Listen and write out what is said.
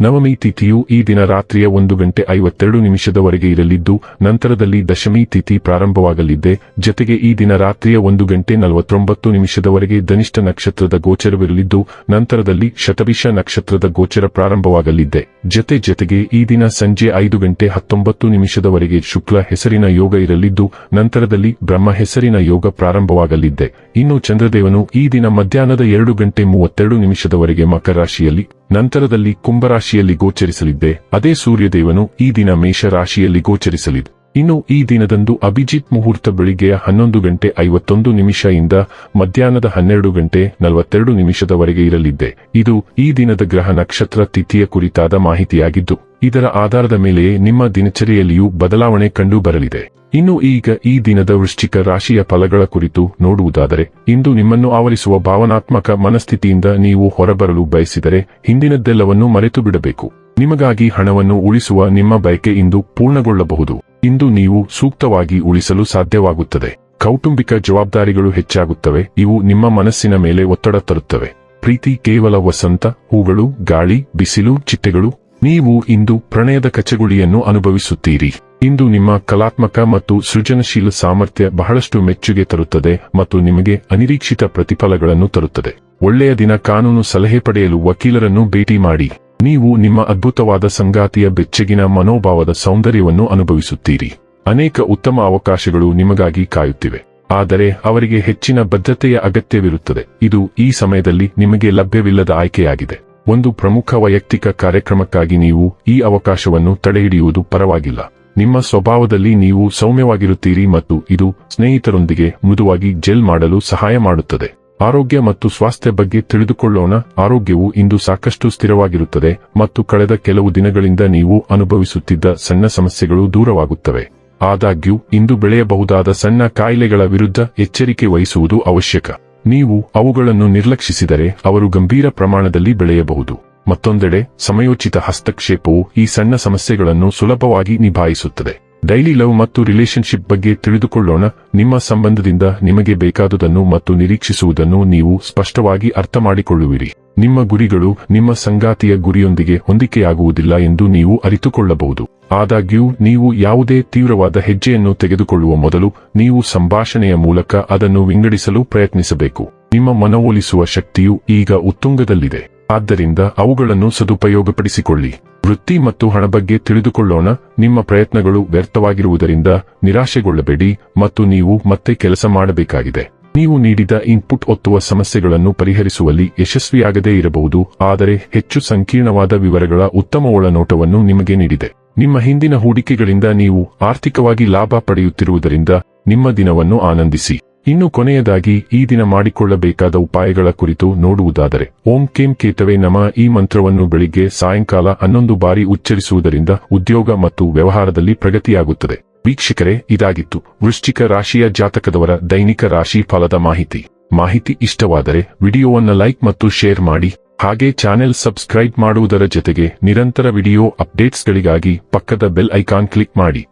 ನವಮಿ ತಿಥಿಯು ಈ ದಿನ ರಾತ್ರಿಯ ಒಂದು ಗಂಟೆ ಐವತ್ತೆರಡು ನಿಮಿಷದವರೆಗೆ ಇರಲಿದ್ದು, ನಂತರದಲ್ಲಿ ದಶಮಿ ತಿಥಿ ಪ್ರಾರಂಭವಾಗಲಿದೆ. ಜತೆಗೆ ಈ ದಿನ ರಾತ್ರಿಯ ಒಂದು ಗಂಟೆ ನಲವತ್ತೊಂಬತ್ತು ನಿಮಿಷದವರೆಗೆ ಧನಿಷ್ಠ ನಕ್ಷತ್ರದ ಗೋಚರವಿರಲಿದ್ದು, ನಂತರದಲ್ಲಿ ಶತಭಿಷ ನಕ್ಷತ್ರದ ಗೋಚರ ಪ್ರಾರಂಭವಾಗಲಿದೆ. ಜತೆ ಜತೆಗೆ ಈ ದಿನ ಸಂಜೆ ಐದು ಗಂಟೆ ಹತ್ತೊಂಬತ್ತು ನಿಮಿಷದವರೆಗೆ ಶುಕ್ಲ ಹೆಸರಿನ ಯೋಗ ಇರಲಿದ್ದು, ನಂತರದಲ್ಲಿ ಬ್ರಹ್ಮ ಹೆಸರಿನ ಯೋಗ ಪ್ರಾರಂಭವಾಗಲಿದೆ. ಇನ್ನು ಚಂದ್ರದೇವನು ಈ ದಿನ ಮಧ್ಯಾಹ್ನದ ಎರಡು ಗಂಟೆ ಮೂವತ್ತೆರಡು ನಿಮಿಷದವರೆಗೆ ಮಕರ ರಾಶಿಯಲ್ಲಿ ನಂತರದಲ್ಲಿ ಕುಂಭರಾಶಿಯಲ್ಲಿ ಗೋಚರಿಸಲಿದ್ದೆ. ಅದೇ ಸೂರ್ಯದೇವನು ಈ ದಿನ ಮೇಷ ರಾಶಿಯಲ್ಲಿ ಗೋಚರಿಸಲಿದೆ. ಇನ್ನು ಈ ದಿನದಂದು ಅಭಿಜಿತ್ ಮುಹೂರ್ತ ಬೆಳಿಗ್ಗೆಯ ಹನ್ನೊಂದು ಗಂಟೆ ಐವತ್ತೊಂದು ನಿಮಿಷ ಇಂದ ಮಧ್ಯಾಹ್ನದ ಹನ್ನೆರಡು ಗಂಟೆ ನಲವತ್ತೆರಡು ನಿಮಿಷದವರೆಗೆ ಇರಲಿದ್ದೆ. ಇದು ಈ ದಿನದ ಗ್ರಹ ನಕ್ಷತ್ರ ತಿಥಿಯ ಕುರಿತಾದ ಮಾಹಿತಿಯಾಗಿದ್ದು, ಇದರ ಆಧಾರದ ಮೇಲೆಯೇ ನಿಮ್ಮ ದಿನಚರಿಯಲ್ಲಿಯೂ ಬದಲಾವಣೆ ಕಂಡು ಬರಲಿದೆ. ಇನ್ನು ಈಗ ಈ ದಿನದ ವೃಶ್ಚಿಕ ರಾಶಿಯ ಫಲಗಳ ಕುರಿತು ನೋಡುವುದಾದರೆ, ಇಂದು ನಿಮ್ಮನ್ನು ಆವರಿಸುವ ಭಾವನಾತ್ಮಕ ಮನಸ್ಥಿತಿಯಿಂದ ನೀವು ಹೊರಬರಲು ಬಯಸಿದರೆ ಹಿಂದಿನದ್ದೆಲ್ಲವನ್ನೂ ಮರೆತು ಬಿಡಬೇಕು ನಿಮಗಾಗಿ ಹಣವನ್ನು ಉಳಿಸುವ ನಿಮ್ಮ ಬಯಕೆ ಇಂದು ಪೂರ್ಣಗೊಳ್ಳಬಹುದು. ಇಂದು ನೀವು ಸೂಕ್ತವಾಗಿ ಉಳಿಸಲು ಸಾಧ್ಯವಾಗುತ್ತದೆ. ಕೌಟುಂಬಿಕ ಜವಾಬ್ದಾರಿಗಳು ಹೆಚ್ಚಾಗುತ್ತವೆ, ಇವು ನಿಮ್ಮ ಮನಸ್ಸಿನ ಮೇಲೆ ಒತ್ತಡ ತರುತ್ತವೆ. ಪ್ರೀತಿ ಕೇವಲ ವಸಂತ, ಹೂಗಳು, ಗಾಳಿ, ಬಿಸಿಲು, ಚಿಟ್ಟೆಗಳು, ನೀವು ಇಂದು ಪ್ರಣಯದ ಕಚಗುಳಿಯನ್ನು ಅನುಭವಿಸುತ್ತೀರಿ. ಇಂದು ನಿಮ್ಮ ಕಲಾತ್ಮಕ ಮತ್ತು ಸೃಜನಶೀಲ ಸಾಮರ್ಥ್ಯ ಬಹಳಷ್ಟು ಮೆಚ್ಚುಗೆ ತರುತ್ತದೆ ಮತ್ತು ನಿಮಗೆ ಅನಿರೀಕ್ಷಿತ ಪ್ರತಿಫಲಗಳನ್ನು ತರುತ್ತದೆ. ಒಳ್ಳೆಯ ದಿನ ಕಾನೂನು ಸಲಹೆ ಪಡೆಯಲು ವಕೀಲರನ್ನು ಭೇಟಿ ಮಾಡಿ. ನೀವು ನಿಮ್ಮ ಅದ್ಭುತವಾದ ಸಂಗಾತಿಯ ಬೆಚ್ಚಗಿನ ಮನೋಭಾವದ ಸೌಂದರ್ಯವನ್ನು ಅನುಭವಿಸುತ್ತೀರಿ. ಅನೇಕ ಉತ್ತಮ ಅವಕಾಶಗಳು ನಿಮಗಾಗಿ ಕಾಯುತ್ತಿವೆ. ಆದರೆ ಅವರಿಗೆ ಹೆಚ್ಚಿನ ಬದ್ಧತೆಯ ಅಗತ್ಯವಿರುತ್ತದೆ. ಇದು ಈ ಸಮಯದಲ್ಲಿ ನಿಮಗೆ ಲಭ್ಯವಿಲ್ಲದ ಆಯ್ಕೆಯಾಗಿದೆ. ಒಂದು ಪ್ರಮುಖ ವೈಯಕ್ತಿಕ ಕಾರ್ಯಕ್ರಮಕ್ಕಾಗಿ ನೀವು ಈ ಅವಕಾಶವನ್ನು ತಡೆಹಿಡಿಯುವುದು ಪರವಾಗಿಲ್ಲ. ನಿಮ್ಮ ಸ್ವಭಾವದಲ್ಲಿ ನೀವು ಸೌಮ್ಯವಾಗಿರುತ್ತೀರಿ ಮತ್ತು ಇದು ಸ್ನೇಹಿತರೊಂದಿಗೆ ಮೃದುವಾಗಿ ಜೆಲ್ ಮಾಡಲು ಸಹಾಯ ಮಾಡುತ್ತದೆ. ಆರೋಗ್ಯ ಮತ್ತು ಸ್ವಾಸ್ಥ್ಯ ಬಗ್ಗೆ ತಿಳಿದುಕೊಳ್ಳೋಣ. ಆರೋಗ್ಯವು ಇಂದು ಸಾಕಷ್ಟು ಸ್ಥಿರವಾಗಿರುತ್ತದೆ ಮತ್ತು ಕಳೆದ ಕೆಲವು ದಿನಗಳಿಂದ ನೀವು ಅನುಭವಿಸುತ್ತಿದ್ದ ಸಣ್ಣ ಸಮಸ್ಯೆಗಳು ದೂರವಾಗುತ್ತವೆ. ಆದಾಗ್ಯೂ, ಇಂದು ಬೆಳೆಯಬಹುದಾದ ಸಣ್ಣ ಕಾಯಿಲೆಗಳ ವಿರುದ್ಧ ಎಚ್ಚರಿಕೆ ವಹಿಸುವುದು ಅವಶ್ಯಕ. ನೀವು ಅವುಗಳನ್ನು ನಿರ್ಲಕ್ಷಿಸಿದರೆ ಅವರು ಗಂಭೀರ ಪ್ರಮಾಣದಲ್ಲಿ ಬೆಳೆಯಬಹುದು. ಮತ್ತೊಂದೆಡೆ, ಸಮಯೋಚಿತ ಹಸ್ತಕ್ಷೇಪವು ಈ ಸಣ್ಣ ಸಮಸ್ಯೆಗಳನ್ನು ಸುಲಭವಾಗಿ ನಿಭಾಯಿಸುತ್ತದೆ. ಡೈಲಿ ಲವ್ ಮತ್ತು ರಿಲೇಶನ್ಶಿಪ್ ಬಗ್ಗೆ ತಿಳಿದುಕೊಳ್ಳೋಣ. ನಿಮ್ಮ ಸಂಬಂಧದಿಂದ ನಿಮಗೆ ಬೇಕಾದುದನ್ನು ಮತ್ತು ನಿರೀಕ್ಷಿಸುವುದನ್ನು ನೀವು ಸ್ಪಷ್ಟವಾಗಿ ಅರ್ಥ ಮಾಡಿಕೊಳ್ಳುವಿರಿ ನಿಮ್ಮ ಗುರಿಗಳು ನಿಮ್ಮ ಸಂಗಾತಿಯ ಗುರಿಯೊಂದಿಗೆ ಹೊಂದಿಕೆಯಾಗುವುದಿಲ್ಲ ಎಂದು ನೀವು ಅರಿತುಕೊಳ್ಳಬಹುದು. ಆದಾಗ್ಯೂ, ನೀವು ಯಾವುದೇ ತೀವ್ರವಾದ ಹೆಜ್ಜೆಯನ್ನು ತೆಗೆದುಕೊಳ್ಳುವ ಮೊದಲು ನೀವು ಸಂಭಾಷಣೆಯ ಮೂಲಕ ಅದನ್ನು ವಿಂಗಡಿಸಲು ಪ್ರಯತ್ನಿಸಬೇಕು. ನಿಮ್ಮ ಮನವೊಲಿಸುವ ಶಕ್ತಿಯು ಈಗ ಉತ್ತುಂಗದಲ್ಲಿದೆ. ಆದ್ದರಿಂದ ಅವುಗಳನ್ನು ಸದುಪಯೋಗಪಡಿಸಿಕೊಳ್ಳಿ. ವೃತ್ತಿ ಮತ್ತು ಹಣ ಬಗ್ಗೆ ತಿಳಿದುಕೊಳ್ಳೋಣ. ನಿಮ್ಮ ಪ್ರಯತ್ನಗಳು ವ್ಯರ್ಥವಾಗಿರುವುದರಿಂದ ನಿರಾಶೆಗೊಳ್ಳಬೇಡಿ ಮತ್ತು ನೀವು ಮತ್ತೆ ಕೆಲಸ ಮಾಡಬೇಕಾಗಿದೆ. ನೀವು ನೀಡಿದ ಇನ್ಪುಟ್ ಒತ್ತುವ ಸಮಸ್ಯೆಗಳನ್ನು ಪರಿಹರಿಸುವಲ್ಲಿ ಯಶಸ್ವಿಯಾಗದೇ ಇರಬಹುದು, ಆದರೆ ಹೆಚ್ಚು ಸಂಕೀರ್ಣವಾದ ವಿವರಗಳ ಉತ್ತಮ ಒಳನೋಟವನ್ನು ನಿಮಗೆ ನೀಡಿದೆ. ನಿಮ್ಮ ಹಿಂದಿನ ಹೂಡಿಕೆಗಳಿಂದ ನೀವು ಆರ್ಥಿಕವಾಗಿ ಲಾಭ ಪಡೆಯುತ್ತಿರುವುದರಿಂದ ನಿಮ್ಮ ದಿನವನ್ನು ಆನಂದಿಸಿ. ಇನ್ನು ಕೊನೆಯದಾಗಿ ಈ ದಿನ ಮಾಡಿಕೊಳ್ಳಬೇಕಾದ ಉಪಾಯಗಳ ಕುರಿತು ನೋಡುವುದಾದರೆ, ಓಂ ಕೇಂ ಕೇತವೇ ನಮ. ಈ ಮಂತ್ರವನ್ನು ಬೆಳಿಗ್ಗೆ ಸಾಯಂಕಾಲ ಹನ್ನೊಂದು ಬಾರಿ ಉಚ್ಚರಿಸುವುದರಿಂದ ಉದ್ಯೋಗ ಮತ್ತು ವ್ಯವಹಾರದಲ್ಲಿ ಪ್ರಗತಿಯಾಗುತ್ತದೆ. ವೀಕ್ಷಕರೇ, ಇದಾಗಿತ್ತು ವೃಶ್ಚಿಕ ರಾಶಿಯ ಜಾತಕದವರ ದೈನಿಕ ರಾಶಿ ಫಲದ ಮಾಹಿತಿ. ಮಾಹಿತಿ ಇಷ್ಟವಾದರೆ ವಿಡಿಯೋವನ್ನು ಲೈಕ್ ಮತ್ತು ಶೇರ್ ಮಾಡಿ, ಹಾಗೆ ಚಾನೆಲ್ ಸಬ್ಸ್ಕ್ರೈಬ್ ಮಾಡುವುದರ ಜೊತೆಗೆ ನಿರಂತರ ವಿಡಿಯೋ ಅಪ್ಡೇಟ್ಸ್ಗಳಿಗಾಗಿ ಪಕ್ಕದ ಬೆಲ್ ಐಕಾನ್ ಕ್ಲಿಕ್ ಮಾಡಿ.